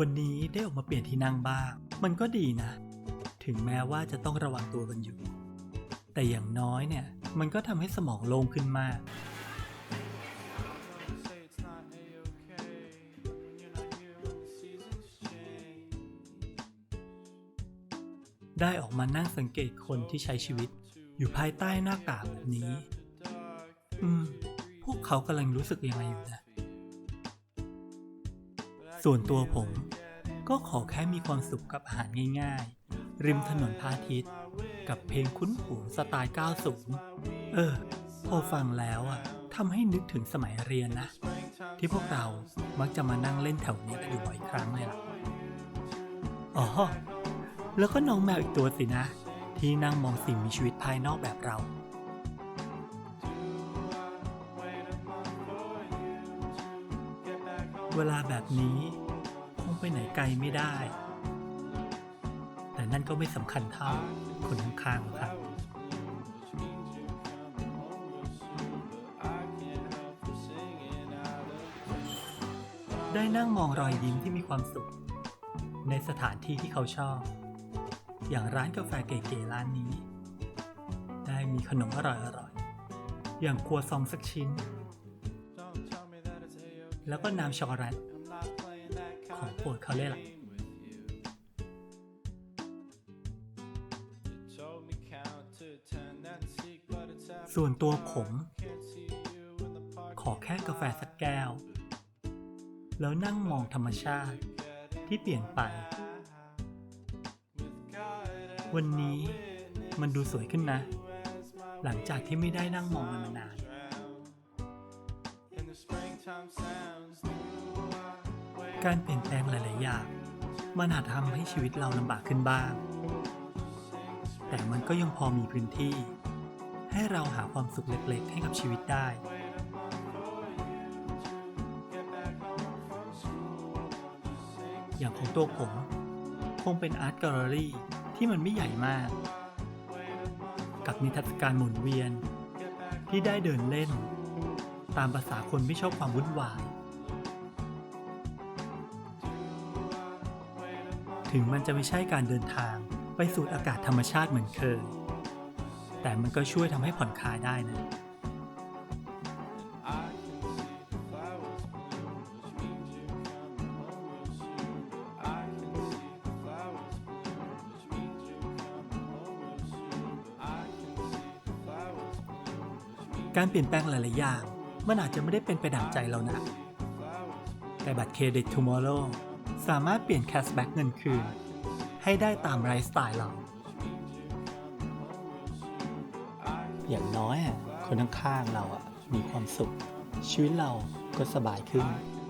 วันนี้ได้ออกมาเปลี่ยนที่นั่งบ้าง มันก็ดีนะ ถึงแม้ว่าจะต้องระวังตัวกันอยู่ แต่อย่างน้อยเนี่ย มันก็ทำให้สมองโล่งขึ้นมากได้ออกมานั่งสังเกตคนที่ใช้ชีวิต อยู่ภายใต้หน้ากากแบบนี้ อืม พวกเขากำลังรู้สึกยังไงอยู่นะ ส่วนตัวผม ก็ขอแค่มีความสุขกับอาหารง่ายๆ ริมถนนพาทิตย์ กับเพลงคุ้นหูสไตล์ 90 เออ พอฟังแล้วอะทำให้นึกถึงสมัยเรียนนะ ที่พวกเรามักจะมานั่งเล่นแถวนี้กันอยู่บ่อยครั้งเลยล่ะอ๋อ แล้วก็น้องแมวอีกตัวสินะ ที่นั่งมองสิ่งมีชีวิตภายนอกแบบเรา เวลาแบบนี้คงไปไหนไกลไม่ได้ แต่นั่นก็ไม่สำคัญเท่าคนข้างๆครับได้นั่งมองรอยยิ้มที่มีความสุข ในสถานที่ที่เขาชอบ อย่างร้านกาแฟเก๋ๆร้านนี้ ได้มีขนมอร่อยๆอย่างครัวซองสักชิ้น แล้วก็น้ำช็อกโกแลตของโปรดเขาเลยล่ะส่วนตัวผม ขอแค่กาแฟสักแก้ว แล้วนั่งมองธรรมชาติที่เปลี่ยนไป วันนี้มันดูสวยขึ้นนะ หลังจากที่ไม่ได้นั่งมองมันมานาน การเปลี่ยนแปลงหลาย ๆ อย่าง มันอาจทำให้ชีวิตเราลำบากขึ้นบ้าง แต่มันก็ยังพอมีพื้นที่ ให้เราหาความสุขเล็ก ๆ ให้กับชีวิตได้ อย่างของตัวผม คงเป็นอาร์ตแกลเลอรี่ที่มันไม่ใหญ่มาก กับนิทรรศการหมุนเวียนที่ได้เดินเล่น ตามภาษาคนไม่ชอบความวุ่นวาย ถึงมันจะไม่ใช่การเดินทางไปสูดอากาศธรรมชาติเหมือนเคย แต่มันก็ช่วยทำให้ผ่อนคลายได้นะการเปลี่ยนแปลงหลาย ๆ อย่าง มันอาจจะไม่ได้เป็นไปดังใจเรานะ แต่บัตรเครดิต Tomorrow สามารถเปลี่ยนแคชแบ็กเงินคืน ให้ได้ตามไลฟ์สไตล์เรา อย่างน้อยคนข้างๆเราอะมีความสุข ชีวิตเราก็สบายขึ้น I